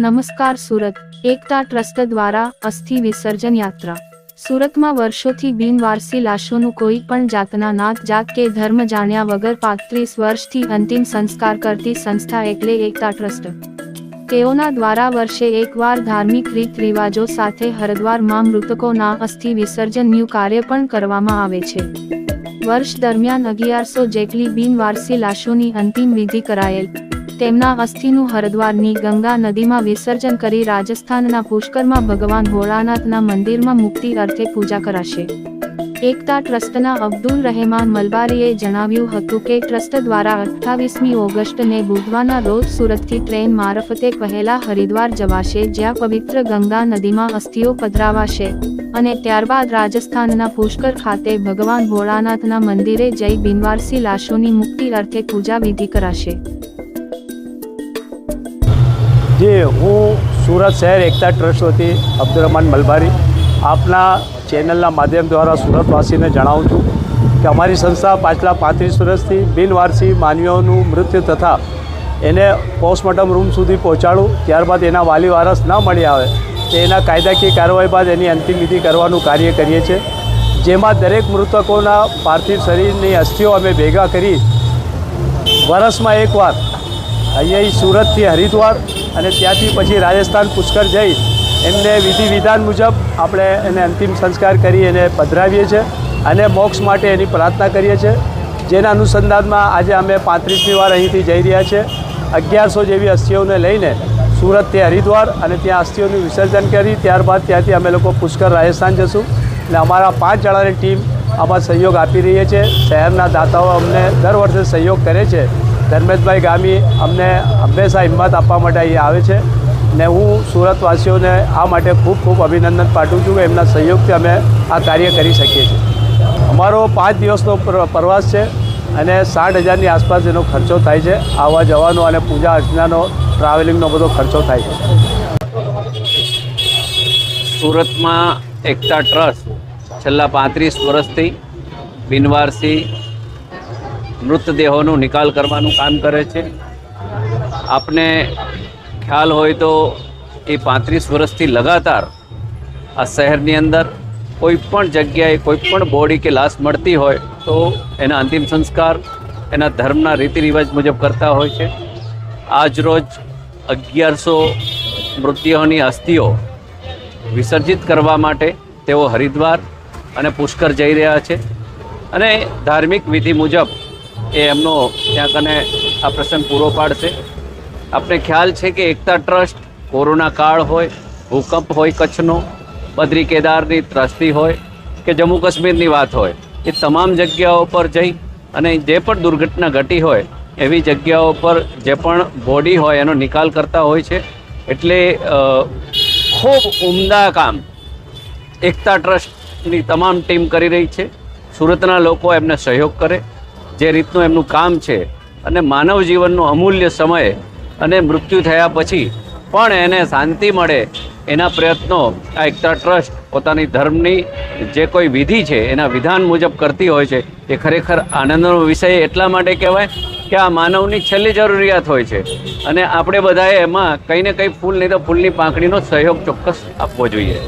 નમસ્કાર સુરત, એકતા ટ્રસ્ટ દ્વારા અસ્થિ વિસર્જન યાત્રા. સુરતમાં વર્ષોથી બિનવારસી લાશોનું કોઈ પણ જાતના નાત જાત કે ધર્મ જાણ્યા વગર પાંત્રીસ વર્ષથી અંતિમ સંસ્કાર કરતી સંસ્થા એટલે એકતા ટ્રસ્ટ. તેઓના દ્વારા વર્ષે એકવાર ધાર્મિક રીત રિવાજો સાથે હરદ્વારમાં મૃતકોના અસ્થિ વિસર્જનનું કાર્ય પણ કરવામાં આવે છે. વર્ષ દરમિયાન અગિયારસો જેટલી બિનવારસી લાશોની અંતિમ વિધિ કરાયેલ. તેમના અસ્થિનું હરિદ્વારની ગંગા નદીમાં વિસર્જન કરી રાજસ્થાનના પુષ્કરમાં ભગવાન ભોળાનાથના મંદિરમાં મુક્તિ અર્થે પૂજા કરાશે. એકતા ટ્રસ્ટના અબ્દુલ રહેમાન મલબારીએ જણાવ્યું હતું કે ટ્રસ્ટ દ્વારા અઠ્ઠાવીસમી ઓગસ્ટને બુધવારના રોજ સુરતથી ટ્રેન મારફતે પહેલા હરિદ્વાર જવાશે, જ્યાં પવિત્ર ગંગા નદીમાં અસ્થિઓ પધરાવાશે અને ત્યારબાદ રાજસ્થાનના પુષ્કર ખાતે ભગવાન ભોળાનાથના મંદિરે જઈ બિનવારસી લાશોની મુક્તિ અર્થે પૂજા વિધિ કરાશે. જી હું સુરત શહેર એકતા ટ્રસ્ટ વતી અબ્દુરહમાન મલબારી આપના ચેનલના માધ્યમ દ્વારા સુરતવાસીને જણાવું છું કે અમારી સંસ્થા પાછલા પાંત્રીસ વર્ષથી બિનવારસી માનવીઓનું મૃત્યુ તથા એને પોસ્ટમોર્ટમ રૂમ સુધી પહોંચાડું, ત્યારબાદ એના વાલી વારસ ન મળી આવે તો એના કાયદાકીય કાર્યવાહી બાદ એની અંતિમ વિધિ કરવાનું કાર્ય કરીએ છીએ. જેમાં દરેક મૃતકોના પાર્થિવ શરીરની અસ્થિઓ અમે ભેગા કરી વરસમાં એકવાર, અહીંયા સુરતથી હરિદ્વાર અને ત્યાંથી પછી રાજસ્થાન પુષ્કર જઈ એમને વિધિ વિધાન મુજબ આપણે એને અંતિમ સંસ્કાર કરી એને પધરાવીએ છીએ અને મોક્ષ માટે એની પ્રાર્થના કરીએ છીએ. જેના અનુસંધાનમાં આજે અમે પાંત્રીસમી વાર અહીંથી જઈ રહ્યા છીએ. અગિયારસો જેવી અસ્થિઓને લઈને સુરતથી હરિદ્વાર અને ત્યાં અસ્થિઓનું વિસર્જન કરી ત્યારબાદ ત્યાંથી અમે લોકો પુષ્કર રાજસ્થાન જશું. અને અમારા પાંચ જણાની ટીમ આમાં સહયોગ આપી રહી છે. શહેરના દાતાઓ અમને દર વર્ષે સહયોગ કરે છે. ધર્મેશભાઈ ગામી અમને હંમેશા હિંમત આપવા માટે અહીં આવે છે ને હું સુરતવાસીઓને આ માટે ખૂબ ખૂબ અભિનંદન પાઠવું છું કે એમના સહયોગથી અમે આ કાર્ય કરી શકીએ છીએ. અમારો પાંચ દિવસનો પ્રવાસ છે અને સાઠ હજારની આસપાસ એનો ખર્ચો થાય છે, આવવા જવાનો અને પૂજા અર્ચનાનો, ટ્રાવેલિંગનો બધો ખર્ચો થાય છે. સુરતમાં એકતા ટ્રસ્ટ છેલ્લા પાંત્રીસ વર્ષથી બિનવારસી મૃતદેહોનો નિકાલ કરવાનું કામ કરે છે. આપને ખ્યાલ હોય તો એ પાંત્રીસ વર્ષથી લગાતાર આ શહેરની અંદર કોઈ પણ જગ્યાએ કોઈ પણ બોડી કે લાશ મળતી હોય તો એના અંતિમ સંસ્કાર, એના ધર્મના રીતિ રિવાજ મુજબ કરતા હોય છે. આજ રોજ અગિયારસો મૃતદેહોની અસ્થિઓ વિસર્જિત કરવા માટે તેઓ હરિદ્વાર અને પુષ્કર જઈ રહ્યા છે. અને ધાર્મિક વિધિ મુજબ એ એમનો ત્યાં કને આ પ્રસંગ પૂરો પાડશે. આપણે ખ્યાલ છે કે એકતા ટ્રસ્ટ કોરોના કાળ હોય, ભૂકંપ હોય, કચ્છનો, બદ્રી કેદારની ત્રસ્તી હોય કે જમ્મુ કાશ્મીરની વાત હોય, એ તમામ જગ્યાઓ પર જઈ અને જે પણ દુર્ઘટના ઘટી હોય, એવી જગ્યાઓ પર જે પણ બોડી હોય એનો નિકાલ કરતા હોય છે. એટલે ખૂબ ઉમદા કામ એકતા ટ્રસ્ટની તમામ ટીમ કરી રહી છે. સુરતના લોકો એમને સહયોગ કરે. જે રીતનું એમનું કામ છે અને માનવ જીવનનો અમૂલ્ય સમય અને મૃત્યુ થયા પછી પણ એને શાંતિ મળે એના પ્રયત્નો આ એકતા ટ્રસ્ટ પોતાની ધર્મની જે કોઈ વિધિ છે, એના વિધાન મુજબ કરતી હોય છે, એ ખરેખર આનંદનો વિષય એટલા માટે કહેવાય કે આ માનવની છેલ્લી જરૂરિયાત હોય છે. અને આપણે બધાએ એમાં કંઈ ને કંઈ ફૂલ નહીં તો ફૂલની પાંખડીનો સહયોગ ચોક્કસ આપવો જોઈએ.